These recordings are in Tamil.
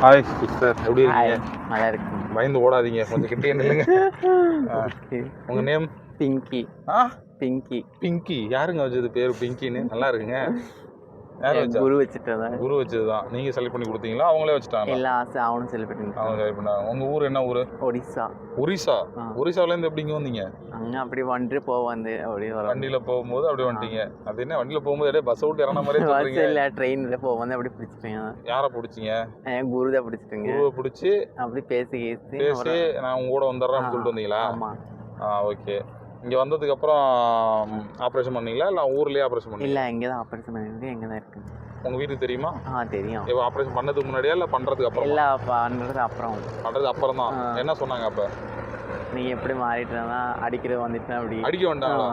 ஹாய் சிஸ்டர் எப்படி இருக்கீங்க? நல்லா இருக்கு பயந்து ஓடாதீங்க. கொஞ்சம் கிட்டே நில்லுங்க. உங்க நேம் பிங்கி ஆ? பிங்கி பிங்கி யாருங்க வச்சது பேர் பிங்கின்னு நல்லா இருக்குங்க. குரு வச்சுட்டு தான் குரு வச்சது தான் நீங்க செலக்ட் பண்ணி கொடுத்தீங்களா? அவங்களே வச்சுட்டாங்களா? எல்லா ஆசை அவனும் செலிப்ரேட் அவங்க செலக்ட் பண்ணாங்க. உங்க ஊர் என்ன ஊர்? ஒடிசா ஒரிசா? ஆ. ஒரிசால இருந்து எப்படி இங்க வந்தீங்க? அங்கே அப்படி வந்துட்டு போக வந்து அப்படி வரும் வண்டியில போகும்போது அப்படி வந்துட்டீங்க. அது என்ன? வண்டியில போகும்போது அப்படியே பஸ் விட்டு இறங்கின மாதிரியே பஸ் சொல்றீங்க. இல்லை ட்ரெயினில் போக வந்து அப்படி பிடிச்சிட்டேங்க யாரை பிடிச்சிங்க? என் குரு தான் பிடிச்சிட்டுங்க. குருவை பிடிச்சி அப்படி பேசி பேசி நான் உங்க கூட வந்துடுறேன்னு ஆ. சொல்லிட்டு வந்தீங்களா? ஆமாம் ஆ ஓகே இங்க வந்ததுக்கு அப்புறம் ஆப்ரேஷன் பண்ணீங்களா? இல்லை ஊர்லயே ஆப்ரேஷன் பண்ணீங்களா? இல்லை இங்கே தான் ஆப்ரேஷன் பண்ணிட்டு எங்கே தான் இருக்கு உங்க வீட்டுக்கு தெரியுமா? ஆ தெரியும். இப்போ ஆப்ரேஷன் பண்ணதுக்கு முன்னாடியா இல்லை பண்றதுக்கு அப்புறம்? எல்லா பண்ணுறது அப்புறம். பண்றதுக்கு அப்புறம் தான். என்ன சொன்னாங்க அப்ப? நீ எப்படி மாறிட்டுனா அடிக்கிறது வந்துட்டு அப்படி. அடிக்க வேண்டாங்களா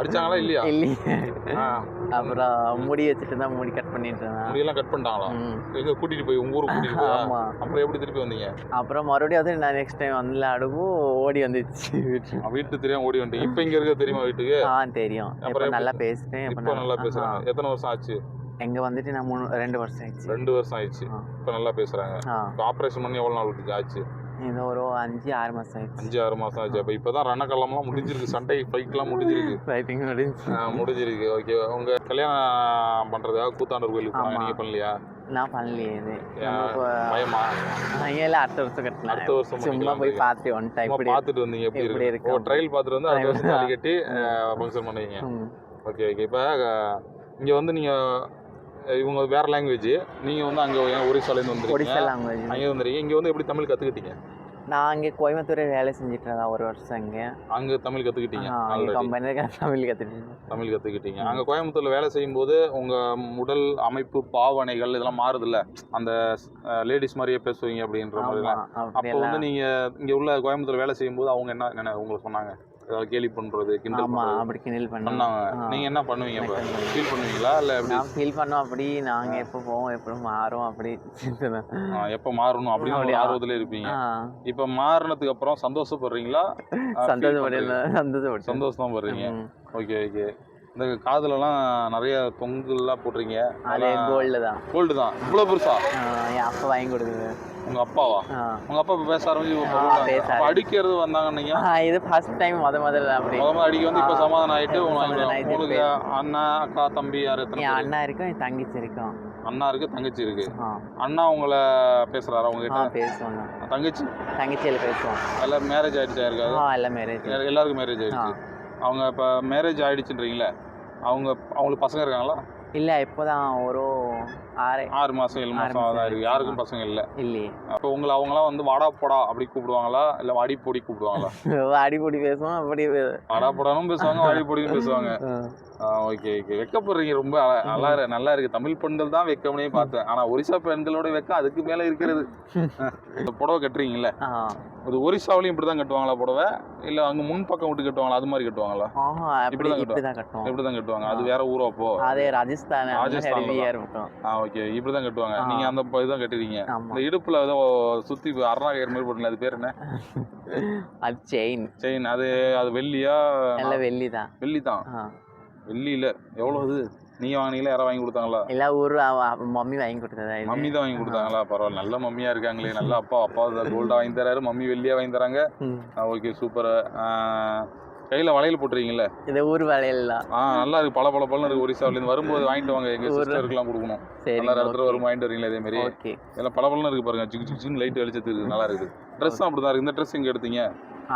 அடிச்சாங்களா இல்லையா? இல்லையே. அப்புறம் முடி வச்சுட்டு தான் முடி கட் பண்ணிட்டு இருந்தேன் முடியெல்லாம் கட் பண்ணிட்டாங்களா. எங்க கூட்டிட்டு போய் உங்க ஊருக்கு கூட்டிட்டு போய்? ஆமா. அப்புறம் எப்படி திருப்பி வந்தீங்க? அப்புறம் மறுபடியும் வந்து நான் நெக்ஸ்ட் டைம் வந்து அடவும் ஓடி வந்துச்சு வீட்டுக்கு. தெரியாம ஓடி வந்துட்டீங்க. இப்போ இங்க இருக்க தெரியுமா வீட்டுக்கு? ஆ தெரியும். அப்புறம்? நல்லா பேசிட்டேன் இப்போ நல்லா பேசுறாங்க. எத்தனை வருஷம் ஆச்சு? எங்க வந்துட்டு நான் மூணு ரெண்டு வருஷம் ஆயிடுச்சு. ரெண்டு வருஷம் ஆயிடுச்சு. இப்போ நல்லா பேசுறாங்க. ஆப்ரேஷன் பண்ணி எவ்வளவு நாள் ஆச்சு? இது ஒரு அஞ்சு ஆறு மாசம் ஆயிடுச்சு. அஞ்சு ஆறு மாசம் ஆச்சு. அப்போ இப்போதான் ரணக்கல்லம்லாம் முடிஞ்சிருக்கு. சண்டை ஃபைட்லாம் முடிஞ்சிருக்கு. ஃபைட்டிங் முடிஞ்சு முடிஞ்சிருக்கு. ஓகே உங்க கல்யாணம் பண்றதுக்காக கூத்தாண்டூர் கோயிலுக்கு போனாங்க ஆமா. நீங்க பண்ணலையா? நான் பண்ணலையே இது. இப்போ பயமா? எல்லாம் அடுத்த வருஷம் கட்டலாம் அடுத்த வருஷம் சும்மா போய். பார்த்து வந்துட்டேன் இப்படி பார்த்துட்டு வந்தீங்க. எப்படி இருக்கு? ஓ ட்ரையல் பார்த்துட்டு வந்து அடுத்த வருஷம் கட்டி ஃபங்க்ஷன் பண்ணுவீங்க. ஓகே ஓகே இப்போ இங்க வந்து நீங்க அஹ், இவங்க வேற லாங்குவேஜ் நீங்க வந்து அங்க ஒரிசாலேருந்து வந்துருக்கீங்க? ஒடிசா லாங்குவேஜ் அங்கே வந்துருக்கீங்க. இங்க வந்து எப்படி தமிழ் கத்துக்கிட்டீங்க? நான் இங்கே கோயம்புத்தூர் வேலை செஞ்சுட்டு இருந்தேன் ஒரு வருஷம் இங்கே அங்க தமிழ் கத்துக்கிட்டீங்க? அங்கே கம்பெனியில் தமிழ் கற்றுட்டு தமிழ் கத்துக்கிட்டீங்க. ம். அங்க கோயம்புத்தூர்ல வேலை செய்யும்போது உங்க உடல் அமைப்பு பாவனைகள் இதெல்லாம் மாறுதுல்ல? அந்த லேடிஸ் மாதிரியே பேசுவீங்க அப்படின்ற மாதிரிலாம். அப்போ வந்து எல்லாம் நீங்க இங்க உள்ள கோயம்புத்தூர் வேலை செய்யும்போது அவங்க என்ன என்ன உங்களுக்கு சொன்னாங்க? கேலி பண்றது கிண்டல் அப்படி கிண்டல் பண்ணாங்க நீங்க என்ன பண்ணுவீங்க எனக்கு ஃபீல் பண்ணுவீங்களா இல்ல எப்படி? ஃபீல் பண்ணோம் அப்படி. நாங்கள் எப்போ போவோம் எப்போ மாறும் அப்படி. எப்ப மாறணும் அப்படின்னு ஒரு? ஆர்வத்துல இருப்பீங்க. இப்ப மாறினதுக்கு அப்புறம் சந்தோஷப்படுறீங்களா? பண்றீங்களா? சந்தோஷப்பட்டு சந்தோஷம் தான் படுறீங்க. Okay okay. இந்த காதுலலாம் நிறைய தொங்குலாம் போடுறீங்க அது கோல்டு தான். கோல்டு தான். இவ்வளவு பெருசா? என் அப்பா வாங்கி கொடுக்குது. உங்க அப்பாவா. உங்க அப்பா பேச ஆரம்பிச்சு அடிக்கிறது வந்தாங்க நீங்க ஆ, இது ஃபர்ஸ்ட் டைம் முத முதல்ல அப்படி. முத அடிக்க வந்து இப்ப. சமாதானம் ஆயிட்டு உங்களுக்கு அண்ணா அக்கா தம்பி யார் என்? அண்ணா இருக்கும் என் தங்கச்சி இருக்கும். அண்ணா இருக்கு தங்கச்சி இருக்கு. அண்ணா உங்களை பேசுறாரா ஆ கிட்ட பேசுவாங்க தங்கச்சி? தங்கச்சியில் பேசுவோம். எல்லாரும் மேரேஜ் ஆயிடுச்சா இருக்காது எல்லாம் மேரேஜ் எல்லாருக்கும் மேரேஜ் ஆயிடுச்சு. அவங்க இப்போ மேரேஜ் ஆயிடுச்சுன்றீங்களே அவங்க அவங்களுக்கு பசங்க இருக்காங்களா? இல்லை இப்போதான் ஒரு ஆறு ஆறு மாசம் ஏழு ஆறு மாசம் இருக்கு யாருக்கும் பசங்க இல்லை. இல்லையே. அப்போ உங்களை அவங்களாம் வந்து வாடா போடா அப்படி கூப்பிடுவாங்களா? இல்லை வாடி பொடி கூப்பிடுவாங்களா? அடிப்பொடி பேசுவோம் அப்படி வாடா போடானும் பேசுவாங்க வாடி பொடியும் பேசுவாங்க. ஓகே ஓகே வெக்கப்படுறீங்க ரொம்ப. அழ- நல்லா இரு- நல்லா இருக்கு. தமிழ் பெண்கள் தான் வெக்கம்னே பார்த்தேன். ஆனா ஒரிசா பெண்களோட வெக்கம் அதுக்கு மேல இருக்கிறது. இந்த புடவை கட்டுறீங்கல்ல? ஆ. அது ஒரிசாவிலையும் இப்படி தான் கட்டுவாங்களா புடவை? இல்லை அங்கே முன் பக்கம் விட்டு கட்டுவாங்களா? அது மாதிரி கட்டுவாங்களா? இப்படி தான் கட்டுவோம் இப்படி தான் கட்டுவாங்க. அது வேற ஊரோ அப்போ அதே ராஜஸ்தான் இருக்கும் ஆ ஓகே. இப்படி தான் கட்டுவாங்க. நீங்க அந்த ப- இதுதான் கட்டுறீங்க ஆமா. இந்த இடுப்புல ஏதோ சுத்தி அரணா கயிறு மாதிரி போட்டுல அது பேர் என்ன? அது செயின். செயின். அது அது வெள்ளியா? எல்லாம் வெள்ளி தான் வெள்ளி தான் வெள்ளி இல்ல எவ்வளவு இது நீங்க வாங்கினீங்களா யாரா வாங்கி கொடுத்தாங்களா? எல்லா ஊர் மம்மி வாங்கி கொடுத்ததா மம்மி தான் வாங்கி கொடுத்தாங்களா? பரவாயில்ல நல்ல மம்மியா இருக்காங்களே நல்ல அப்பா அப்பா கோல்டா வாங்கி தராரு மம்மி வெள்ளியா வாங்கி தராங்க. ஓகே சூப்பர் கையில வளையல் போட்டுறீங்களா இது ஊர் வேலையெல்லாம் ஆ நல்லா இருக்கு பல பல பலன்னு இருக்கு ஒரிசாவில இருந்து வரும்போது வாங்கிட்டு வாங்க எங்க சிஸ்டருக்குலாம் கொடுக்கணும். நல்லா இடத்துல வரும் வாங்கிட்டு வரீங்களா இதே மாதிரி ஓகே இதெல்லாம் பல பலன்னு இருக்கு பாருங்க சிக்கு சிக்கு லைட் வெளிச்சத்துக்கு இருக்கு நல்லா இருக்குது. ட்ரெஸ் அப்படிதான் இருக்கு. இந்த ட்ரெஸ் எங்க எடுத்தீங்க?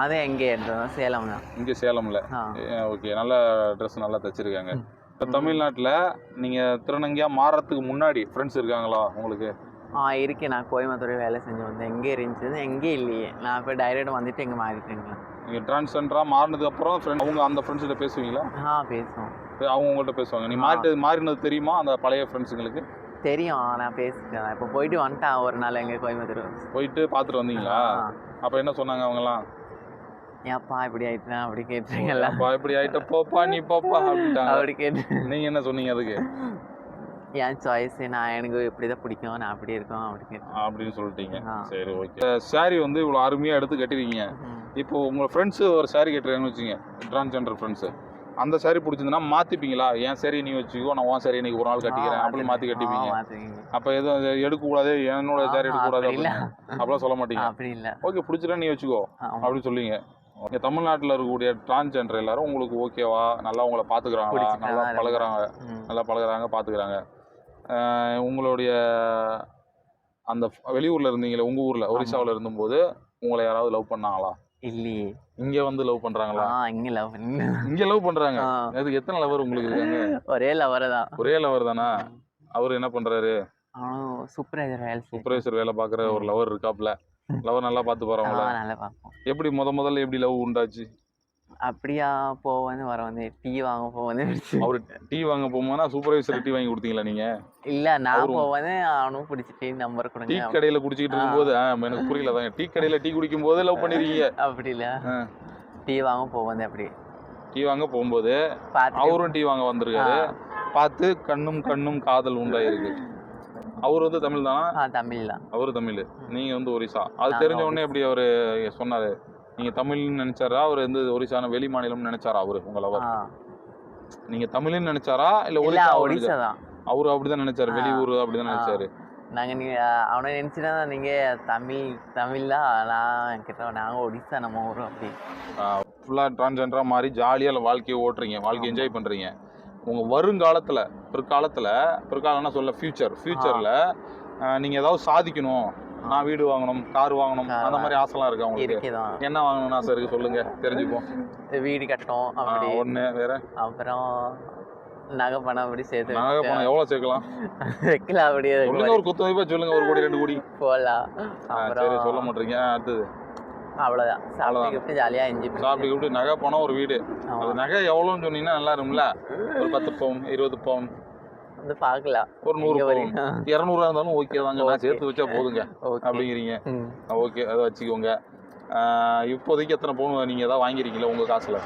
அது எங்கே எடுத்தோம் சேலம் தான் இங்க சேலம்ல. ஓகே நல்ல ட்ரெஸ் நல்லா தச்சிருக்காங்க. இப்போ தமிழ்நாட்டில் நீங்கள் திருநங்கையா மாறத்துக்கு முன்னாடி ஃப்ரெண்ட்ஸ் இருக்காங்களா உங்களுக்கு? ஆ இருக்கேன். நான் கோயம்புத்தூர் வேலை செஞ்சு வந்தேன். எங்கே இருந்துச்சு. எங்கே இல்லையே. நான் இப்போ டைரக்ட் வந்துட்டு எங்கே மாறிட்டேங்களா? நீங்கள் டிரான்ஸ்ஜெண்டராக மாறினதுக்கு அப்புறம் ஃப்ரெண்ட் அவங்க அந்த ஃப்ரெண்ட்ஸ்கிட்ட பேசுவீங்களா? ஆ பேசுவோம். அவங்க உங்கள்கிட்ட பேசுவாங்க. நீ ஆ. மாறிட்டு மாறினது தெரியுமா? அந்த பழைய ஃப்ரெண்ட்ஸுங்களுக்கு தெரியும். நான் பேசிட்டேன் இப்போ போயிட்டு வந்துட்டேன். ஒரு நாள் எங்கே கோயம்புத்தூர். போயிட்டு பார்த்துட்டு வந்தீங்களா. அப்போ என்ன சொன்னாங்க அவங்கலாம் ஏன்ப்பா இப்படி ஆயிட்டேன் அப்படி கேட்டுருங்கல்ல அப்பா இப்படி ஆயிட்ட போப்பா நீ போப்பா அப்படின்ட்டாங்க அப்படி கேட்டு. நீங்கள் என்ன சொன்னீங்க அதுக்கு? என் சாய்ஸ் நான் எனக்கு இப்படி தான் பிடிக்கும் நான் அப்படி இருக்கோம் அப்படி கேட்டேன் அப்படின்னு சொல்லிட்டீங்க. சரி ஓகே. சாரி வந்து இவ்வளோ அருமையாக எடுத்து கட்டிருக்கீங்க. இப்போ உங்கள் ஃப்ரெண்ட்ஸு ஒரு சாரி கட்டுறாங்கன்னு வச்சுங்க டிரான்ஸ்ஜெண்டர் ஃப்ரெண்ட்ஸு அந்த saree பிடிச்சிருந்தா மாத்திப்பீங்களா? என் சரி நீ வச்சுக்கோ நான் உன் சரி இன்னைக்கு ஒரு நாள் கட்டிக்கிறேன் அப்படின்னு மாத்தி கட்டிப்பீங்க. அப்ப எதுவும் எடுக்கக்கூடாது என்னோட சாரி அப்படி இல்ல. அப்படின்னு. அப்படிலாம் சொல்ல மாட்டீங்க. அப்படி இல்ல ஓகே பிடிச்சிட்டா நீ வச்சுக்கோ. அப்படின்னு சொல்லுவீங்க. இங்க தமிழ்நாட்டுல இருக்கக்கூடிய டிரான்ஸ்ஜெண்டர் எல்லாரும் உங்களுக்கு ஓகேவா நல்லா உங்களை பாத்துக்கிறாங்களா? பிடிச்சிட்டா நல்லா பழகுறாங்க. நல்லா பழகுறாங்க பாத்துக்கிறாங்க. ஆஹ் உங்களுடைய அந்த வெளியூர்ல இருந்தீங்களே உங்க ஊர்ல ஒரிசாவுல இருந்தபோது உங்களை யாராவது லவ் பண்ணாங்களா? இல்லையே. இங்க வந்து லவ் பண்றாங்களா? இங்க லவ் இங்க லவ் பண்றாங்க. அது எத்தனை லவர் உங்களுக்கு இருக்காங்க? ஒரே லவர் தான் ஒரே லவர் தானா? அவர் என்ன பண்றாரு? சூப்பர்வைசர் வேலை சூப்பர்வைசர் வேலை பாக்குற ஒரு லவர் இருக்காப்ல. லவர் நல்லா பாத்து போறவங்களா? நல்லா பார்ப்போம். எப்படி முத முதல்ல எப்படி லவ் உண்டாச்சு? அப்படியா போ வந்து வர வந்து டீ வாங்க போ வந்து அவரு டீ வாங்க போகும்போது சூப்பர்வைசர் டீ வாங்கி கொடுத்தீங்களா நீங்க? இல்ல நான் அவரும் போ வந்து அவனும் பிடிச்சிட்டு நம்பர் டீ கொடுங்க. கடையில குடிச்சிட்டு இருக்கும்போது எனக்கு புரியல தாங்க டீ கடையில டீ குடிக்கும் போது லவ் பண்ணிருக்கீங்க. அப்படி இல்ல. டீ வாங்க போ வந்து அப்படி. டீ வாங்க போகும்போது அவரும் டீ வாங்க வந்திருக்காரு. பார்த்து கண்ணும் கண்ணும் காதல் உண்டாயிருக்கு. அவர் வந்து தமிழ் தானா ஆ தமிழ் தான் அவரு தமிழ். நீங்க வந்து ஒரிசா. அது தெரிஞ்ச உடனே எப்படி அவரு சொன்னாரு? நீங்க தமிழ்னு நினைச்சாரா? அவர் வந்து ஒரிசான வெளி மாநிலம் நினைச்சாரா அவரு உங்களை அவர் நீங்க தமிழ்னு நினைச்சாரா? இல்ல ஒரிசா ஒடிசா தான். அவரு அப்படிதான் நினைச்சாரு. வெளியூர் அப்படிதான். நினைச்சாரு. நாங்க நீங்க அவனை நினைச்சுனா நீங்க தமிழ் தமிழ் தான் நான் கிட்ட நாங்க ஒடிசா நம்ம ஊரும் அப்படி. ஃபுல்லா டிரான்ஸ்ஜெண்டரா மாறி ஜாலியா வாழ்க்கையை ஓட்டுறீங்க. வாழ்க்கையை என்ஜாய் பண்றீங்க. உங்க வருங்காலத்துல பிற்காலத்துல பிற்காலம்னா சொல்ல ஃபியூச்சர் ஃபியூச்சர்ல நீங்க ஏதாவது சாதிக்கணும். நான் வீடு வாங்கணும் கார் வாங்கணும் அந்த மாதிரி ஆசைலாம் இருக்கா இருக்குதான். என்ன வாங்கணும்னு ஆசை இருக்கு சொல்லுங்க தெரிஞ்சுப்போம். வீடு கட்டணும் அப்படி. ஒண்ணு வேற? அப்புறம் நகை பணம் அப்படி சேர்த்து நகை பணம் எவ்வளவு சேர்க்கலாம்? வைக்கலாம் அப்படியே ஒரு குத்து வைப்பா சொல்லுங்க ஒரு கோடி ரெண்டு கோடி. போகலாம் சரி சொல்ல மாட்டீங்க. அடுத்தது. அவ்வளோதான். சாப்பிட்டு ஜாலியாக என்ஜாய் சாப்பிட்டு கூப்பிட்டு நகை பணம் ஒரு வீடு. அது நகை எவ்வளோன்னு சொன்னீங்கன்னா நல்லா இருக்கும்ல. ஒரு பத்து பவுன் இருபது பவுன். வந்து பார்க்கலாம் ஒரு நூறு. இரநூறுவா இருந்தாலும் ஓகே தாங்க நான். சேர்த்து வச்சா போதுங்க. அப்படிங்கிறீங்க. ஓகே அதை வச்சுக்கோங்க. இப்போதைக்கு எத்தனை பவுன் நீங்கள் ஏதாவது வாங்கிருக்கீங்களா உங்கள் காசில்?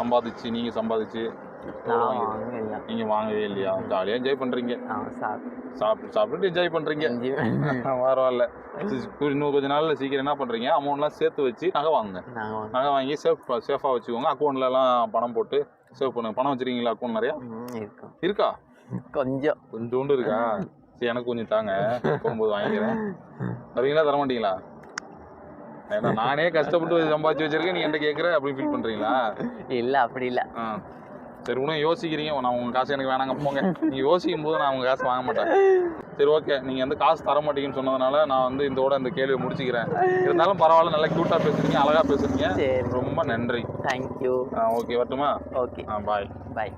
சம்பாதிச்சு நீங்கள் சம்பாதிச்சு. நீங்கள் வாங்கவே இல்லையா? ஜாலியாக என்ஜாய் பண்ணுறீங்க நான் சாப்பிட்டு சாப்பிட்டு என்ஜாய் பண்ணுறீங்க என்ஜாய் பரவாயில்ல. இன்னும் கொஞ்ச நாள்ல சீக்கிரம் என்ன பண்ணுறீங்க அமௌண்ட்லாம் சேர்த்து வச்சு நகை வாங்குங்க. நகை வாங்கி சேஃப் சேஃபாக வச்சுக்கோங்க. அக்கௌண்ட்லலாம் பணம் போட்டு சேவ் பண்ணுங்க. பணம் வச்சிருக்கீங்களா அக்கௌண்ட் நிறையா? இருக்கா? கொஞ்சம். கொஞ்சோண்டு இருக்கா? சரி எனக்கு கொஞ்சம் தாங்க. போகும்போது வாங்கிக்கிறேன். தருவீங்களா தர மாட்டீங்களா ஏன்னா நானே கஷ்டப்பட்டு சம்பாதிச்சு வச்சிருக்கேன். நீ என்கிட்ட கேட்குற அப்படின்னு ஃபீல் பண்ணுறீங்களா இல்லை அப்படி இல்லை. ஆ. சரி உடனே யோசிக்கிறீங்க. நான் உங்கள் காசு எனக்கு வேணாங்க போங்க. நீங்கள் யோசிக்கும் போது நான் உங்கள் காசு வாங்க மாட்டேன். சரி ஓகே. நீங்கள் வந்து காசு தர மாட்டீங்கன்னு சொன்னதுனால நான் வந்து இதோட இந்த கேள்வியை முடிச்சுக்கிறேன். இருந்தாலும் பரவாயில்ல நல்லா க்யூட்டாக பேசுறீங்க அழகாக பேசுறீங்க. ரொம்ப நன்றி. தேங்க்யூ ஆ ஓகே. வரட்டுமா? ஓகே ஆ பாய் பாய்